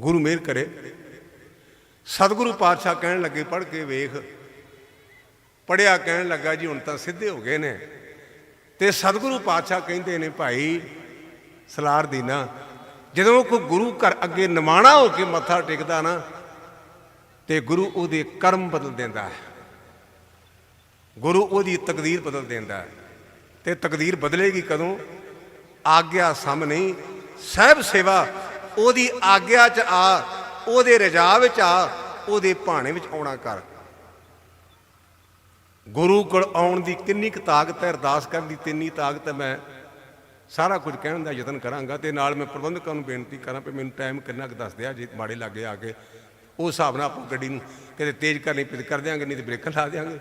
ਗੁਰੂ ਮਿਹਰ ਕਰੇ। ਸਤਿਗੁਰੂ ਪਾਤਸ਼ਾਹ ਕਹਿਣ ਲੱਗੇ, ਪੜ੍ਹ ਕੇ ਵੇਖ। ਪੜਿਆ ਕਹਿਣ ਲੱਗਾ ਜੀ, ਹੁਣ ਤਾਂ ਸਿੱਧੇ ਹੋ ਗਏ ਨੇ। ਤੇ ਸਤਿਗੁਰੂ ਪਾਤਸ਼ਾਹ ਕਹਿੰਦੇ ਨੇ, ਭਾਈ, ਸਲਾਰ ਦੀਨਾ ਜਦੋਂ ਕੋਈ ਗੁਰੂ ਘਰ ਅੱਗੇ ਨਿਮਾਣਾ ਹੋ ਕੇ ਮੱਥਾ ਟੇਕਦਾ ਨਾ, ਤੇ ਗੁਰੂ ਉਹਦੇ ਕਰਮ ਬਦਲ ਦਿੰਦਾ ਹੈ। ਗੁਰੂ ਉਹਦੀ ਤਕਦੀਰ ਬਦਲ ਦਿੰਦਾ ਹੈ। ਤੇ ਤਕਦੀਰ ਬਦਲੇਗੀ ਕਦੋਂ? ਆਗਿਆ ਸਮ ਨਹੀਂ ਸਹਿਬ ਸੇਵਾ ਉਹਦੀ ਆਗਿਆ 'ਚ ਆ, ਉਹਦੇ ਰਜਾ ਵਿੱਚ ਆ, ਉਹਦੇ ਭਾਣੇ ਵਿੱਚ ਆਉਣਾ ਕਰ। ਗੁਰੂ ਕੋਲ ਆਉਣ ਦੀ ਕਿੰਨੀ ਕੁ ਤਾਕਤ ਹੈ, ਅਰਦਾਸ ਕਰਨ ਦੀ ਤਿੰਨੀ ਤਾਕਤ ਹੈ, ਮੈਂ ਸਾਰਾ ਕੁਝ ਕਹਿਣ ਦਾ ਯਤਨ ਕਰਾਂਗਾ ਤੇ ਨਾਲ ਮੈਂ ਪ੍ਰਬੰਧਕਾਂ ਨੂੰ ਬੇਨਤੀ ਕਰਾਂ ਵੀ ਮੈਨੂੰ ਟਾਈਮ ਕਿੰਨਾ ਕੁ ਦੱਸ ਦਿਆ, ਜੇ ਮਾੜੇ ਲੱਗੇ ਆ ਕੇ ਉਸ ਹਿਸਾਬ ਨਾਲ ਆਪਾਂ ਗੱਡੀ ਨੂੰ ਕਿਤੇ ਤੇਜ਼ ਕਰਨੀ ਪਈ ਕਰ ਦਿਆਂਗੇ, ਨਹੀਂ ਤੇ ਬ੍ਰੇਕਾਂ ਲਾ ਦਿਆਂਗੇ।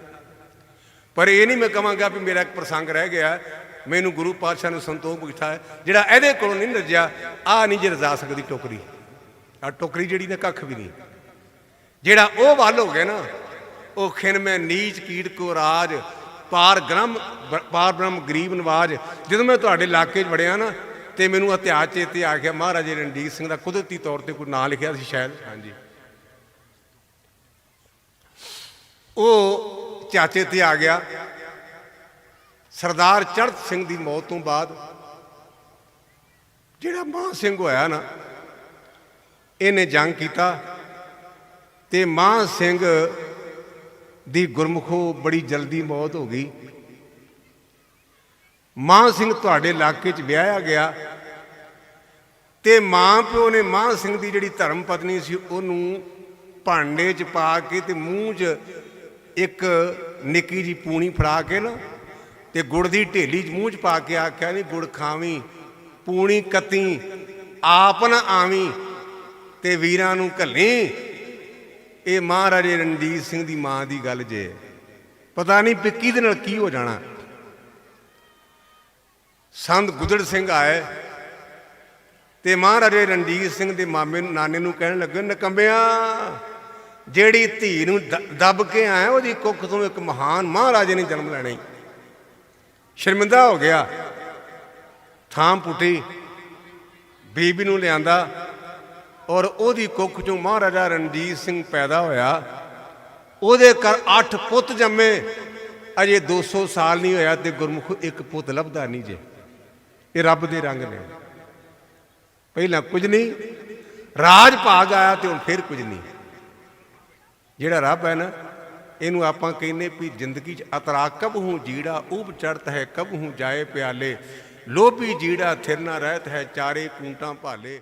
ਪਰ ਇਹ ਨਹੀਂ ਮੈਂ ਕਹਾਂਗਾ ਵੀ ਮੇਰਾ ਇੱਕ ਪ੍ਰਸੰਗ ਰਹਿ ਗਿਆ ਮੈਨੂੰ ਗੁਰੂ ਪਾਤਸ਼ਾਹ ਨੂੰ ਸੰਤੋਖ ਬਖਸ਼ਾ ਹੈ, ਜਿਹੜਾ ਇਹਦੇ ਕੋਲੋਂ ਨਹੀਂ ਰਜਿਆ ਆ ਨਹੀਂ ਜੇ ਰਜਾ ਸਕਦੀ ਟੋਕਰੀ। ਆ ਟੋਕਰੀ ਜਿਹੜੀ ਨੇ ਕੱਖ ਵੀ ਨਹੀਂ। ਜਿਹੜਾ ਉਹ ਵੱਲ ਹੋ ਗਿਆ ਨਾ, ਉਹ ਖਿਨ ਮੈਂ ਨੀਚ ਕੀਟ ਕੋ ਰਾਜ, ਪਾਰ ਗ੍ਰਮ ਪਾਰ ਬ੍ਰਹਮ ਗਰੀਬ ਨਵਾਜ। ਜਦੋਂ ਮੈਂ ਤੁਹਾਡੇ ਇਲਾਕੇ 'ਚ ਵੜਿਆ ਨਾ, ਤੇ ਮੈਨੂੰ ਇਤਿਹਾਸ ਚੇਤੇ ਆ ਗਿਆ ਮਹਾਰਾਜੇ ਰਣਜੀਤ ਸਿੰਘ ਦਾ ਕੁਦਰਤੀ ਤੌਰ ਤੇ ਕੋਈ ਨਾਂ ਲਿਖਿਆ ਸੀ ਸ਼ਾਇਦ। ਹਾਂਜੀ। ਉਹ ਚਾਚੇ ਤੇ ਆ ਗਿਆ। ਸਰਦਾਰ ਚੜ੍ਹਤ ਸਿੰਘ ਦੀ ਮੌਤ ਤੋਂ ਬਾਅਦ ਜਿਹੜਾ ਮਾਨ ਸਿੰਘ ਹੋਇਆ ਨਾ, ਇਹਨੇ ਜੰਗ ਕੀਤਾ ਤੇ ਮਾਨ ਸਿੰਘ ਦੀ ਗੁਰਮੁਖੋ ਬੜੀ ਜਲਦੀ ਮੌਤ ਹੋ ਗਈ। ਮਾਨ ਸਿੰਘ ਤੁਹਾਡੇ ਇਲਾਕੇ 'ਚ ਵਿਆਹਿਆ ਗਿਆ ਤੇ ਮਾਂ ਪਿਓ ਨੇ ਮਾਨ ਸਿੰਘ ਦੀ ਜਿਹੜੀ ਧਰਮ ਪਤਨੀ ਸੀ, ਉਹਨੂੰ ਭਾਂਡੇ 'ਚ ਪਾ ਕੇ ਤੇ ਮੂੰਹ 'ਚ ਇੱਕ ਨਿੱਕੀ ਜੀ ਪੂਣੀ ਫੜਾ ਕੇ ਨਾ ਤੇ ਗੁੜ ਦੀ ਢੇਲੀ 'ਚ ਮੂੰਹ 'ਚ ਪਾ ਕੇ ਆਖਿਆ ਨਹੀਂ ਗੁੜ ਖਾਵੀਂ, ਪੂਣੀ ਕਤੀ ਆਪ ਨਾ ਆਵੀਂ ਤੇ ਵੀਰਾਂ ਨੂੰ ਘੱਲੀ। ਇਹ ਮਹਾਰਾਜੇ ਰਣਜੀਤ ਸਿੰਘ ਦੀ ਮਾਂ ਦੀ ਗੱਲ ਜੇ। ਪਤਾ ਨਹੀਂ ਪਿੱਕੀ ਦੇ ਨਾਲ ਕੀ ਹੋ ਜਾਣਾ। ਸੰਤ ਗੁੱਦੜ ਸਿੰਘ ਆਏ ਤੇ ਮਹਾਰਾਜੇ ਰਣਜੀਤ ਸਿੰਘ ਦੇ ਮਾਮੇ ਨੂੰ, ਨਾਨੇ ਨੂੰ ਕਹਿਣ ਲੱਗੇ ਨਕੰਬਿਆਂ ਜਿਹੜੀ ਧੀ ਨੂੰ ਦ- ਦੱਬ ਕੇ ਆਇਆ, ਉਹਦੀ ਕੁੱਖ ਤੋਂ ਇੱਕ ਮਹਾਨ ਮਹਾਰਾਜੇ ਨੇ ਜਨਮ ਲੈਣਾ ਈ। ਸ਼ਰਮਿੰਦਾ ਹੋ ਗਿਆ। ਥਾਂ ਪੁੱਟੀ। ਬੀਬੀ ਨੂੰ ਲਿਆਂਦਾ ਔਰ ਉਹਦੀ ਕੁੱਖ ਚੋਂ ਮਹਾਰਾਜਾ ਰਣਜੀਤ ਸਿੰਘ ਪੈਦਾ ਹੋਇਆ। ਉਹਦੇ ਘਰ 8 ਪੁੱਤ ਜੰਮੇ। ਅਜੇ 200 ਸਾਲ ਨਹੀਂ ਹੋਇਆ ਤੇ ਗੁਰਮੁਖ ਇੱਕ ਪੁੱਤ ਲੱਭਦਾ ਨਹੀਂ ਜੇ। ਇਹ ਰੱਬ ਦੇ ਰੰਗ ਨੇ। ਪਹਿਲਾਂ ਕੁਝ ਨਹੀਂ। ਰਾਜ ਭਾਗ ਆਇਆ ਤੇ ਹੁਣ ਫਿਰ ਕੁਝ ਨਹੀਂ। ਜਿਹੜਾ ਰੱਬ ਹੈ ਨਾ ਇਹਨੂੰ ਆਪਾਂ ਕਹਿੰਨੇ ਵੀ ਜ਼ਿੰਦਗੀ 'ਚ ਅਤਰਾ ਕਬ ਹੂੰ ਜੀੜਾ ਉਬ ਚੜਤ ਹੈ ਕਬ ਹੂੰ ਜਾਏ ਪਿਆਲੇ। ਲੋਭੀ ਜੀੜਾ, ਥਿਰ ਨਾ ਰਹਿਤ ਹੈ ਚਾਰੇ ਪੂੰਟਾਂ ਭਾਲੇ।